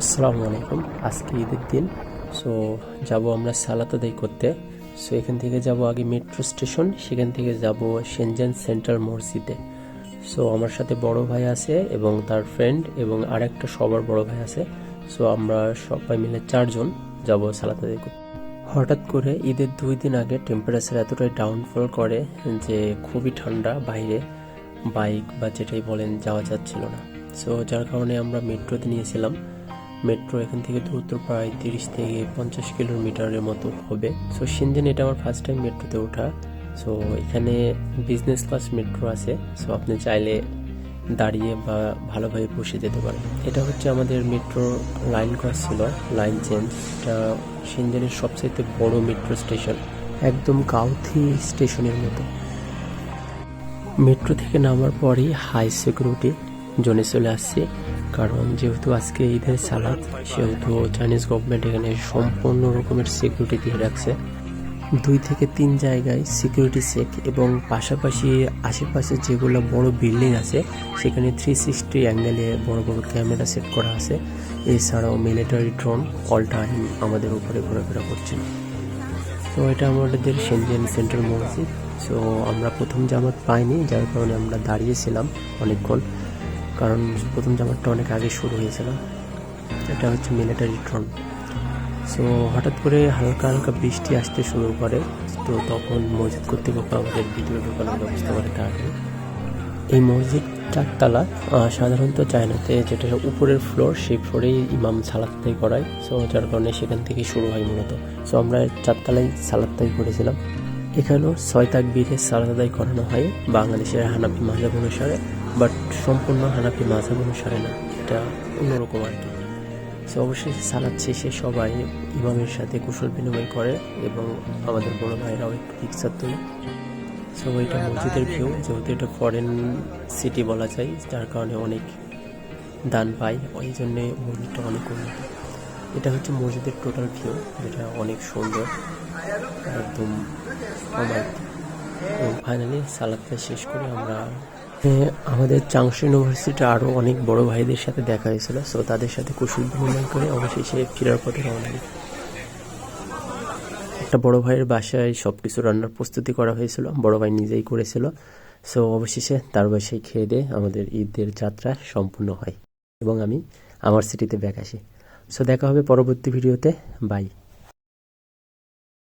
আসসালামু আলাইকুম। আজকে ঈদের দিন সো যাব আমরা সালাত আদায় করতে। সো এখান থেকে যাব আগে মেট্রো স্টেশন সেখান থেকে যাব সেনজেন সেন্ট্রাল মসজিদে সো আমার সাথে বড় ভাই আছে এবং তার ফ্রেন্ড এবং আর একটা সবার বড় ভাই আছে। সো আমরা সবাই মিলে চারজন যাব সালাত আদায় করতে। হঠাৎ করে ঈদের দুই দিন আগে টেম্পারেচার এতটাই ডাউনফল করে যে খুবই ঠান্ডা বাইরে। বাইক বা যেটাই বলেন যাওয়া যাচ্ছিল না। সো যার কারণে আমরা মেট্রোতে নিয়েছিলাম। মেট্রো এখান থেকে দূরত্ব প্রায় তিরিশ থেকে পঞ্চাশ কিলোমিটারের মতো হবে। সো সিনজেন এটা আমার ফার্স্ট টাইম মেট্রোতে ওঠা। সো এখানে বিজনেস ক্লাস মেট্রো আছে। সো আপনি চাইলে দাঁড়িয়ে বা ভালোভাবে বসে যেতে পারেন। এটা হচ্ছে আমাদের মেট্রো লাইন ক্রস ছিল লাইন চেঞ্জ এটা সিনজেনের সবচাইতে বড় মেট্রো স্টেশন, একদম কাউথি স্টেশনের মতো। মেট্রো থেকে নামার পরই হাই সিকিউরিটি জোনে চলে আসছি। কারণ যেহেতু আজকে ঈদের সালাদ, সেহেতু চাইনিজ গভর্নমেন্ট এখানে সম্পূর্ণ রকমের সিকিউরিটি দিয়ে রাখছে। দুই থেকে তিন জায়গায় সিকিউরিটি চেক এবং পাশাপাশি আশেপাশে যেগুলো বড় বিল্ডিং আছে, সেখানে থ্রি সিক্সটি অ্যাঙ্গেলে বড় বড় ক্যামেরা সেট করা আছে। এছাড়াও মিলিটারি ড্রোন অল টাইম আমাদের উপরে ঘোরাফেরা করছে। তো এটা আমাদের সেনজেন সেন্ট্রাল মসজিদ সো আমরা প্রথম জামাত পাইনি, যার কারণে আমরা দাঁড়িয়েছিলাম অনেকক্ষণ। কারণ প্রথম জামাতটা অনেক আগে শুরু হয়েছিল। এটা হচ্ছে মিলিটারি ট্রন সো হঠাৎ করে হালকা হালকা বৃষ্টি আসতে শুরু করে। তো তখন মসজিদ কর্তৃপক্ষ আমাদের ভিতরে ঢোকানোর ব্যবস্থা করে তাড়াতাড়ি এই মসজিদ চারতলা সাধারণত চায়নাতে যেটা উপরের ফ্লোর সেই ফ্লোরেই ইমাম সালাত্তাই করায় সো যার কারণে সেখান থেকে শুরু হয় মূলত। সো আমরা চারতলায় সালাত্তাই করেছিলাম এখানেও ছয় তাকবীরে সালাত আদায় করানো হয় বাংলাদেশের হানাফি মাঝাব অনুসারে। বাট সম্পূর্ণ হানাফি মাঝাব অনুসারে না, এটা অন্যরকম আর কি। সো অবশ্যই সালাদ শেষে সবাই ইমামের সাথে কুশল বিনিময় করে এবং আমাদের বড় ভাইরাও একটু পিকচার তোলে সো এটা মসজিদের ভিউ যেহেতু এটা ফরেন সিটি বলা যায়, যার কারণে অনেক দান পাই ওই জন্যে মসজিদটা অনেক উন্নত। এটা হচ্ছে মসজিদের টোটাল ভিউ যেটা অনেক সুন্দর, একদম এবং ফাইনালি সালাদটা শেষ করে আমরা আমাদের চাংশু ইউনিভার্সিটি আরও অনেক বড় ভাইদের সাথে দেখা হয়েছিল সো তাদের সাথে কুশল বিনিময় করে অবশেষে ফেরার পথে রওনা দিই। একটা বড় ভাইয়ের বাসায় সব কিছু রান্নার প্রস্তুতি করা হয়েছিল, বড় ভাই নিজেই করেছিল সো অবশেষে তার বাসায় খেয়ে দিয়ে আমাদের ঈদের যাত্রা সম্পূর্ণ হয় এবং আমি আমার সিটিতে ব্যাক আসি। সো দেখা হবে পরবর্তী ভিডিওতে বাই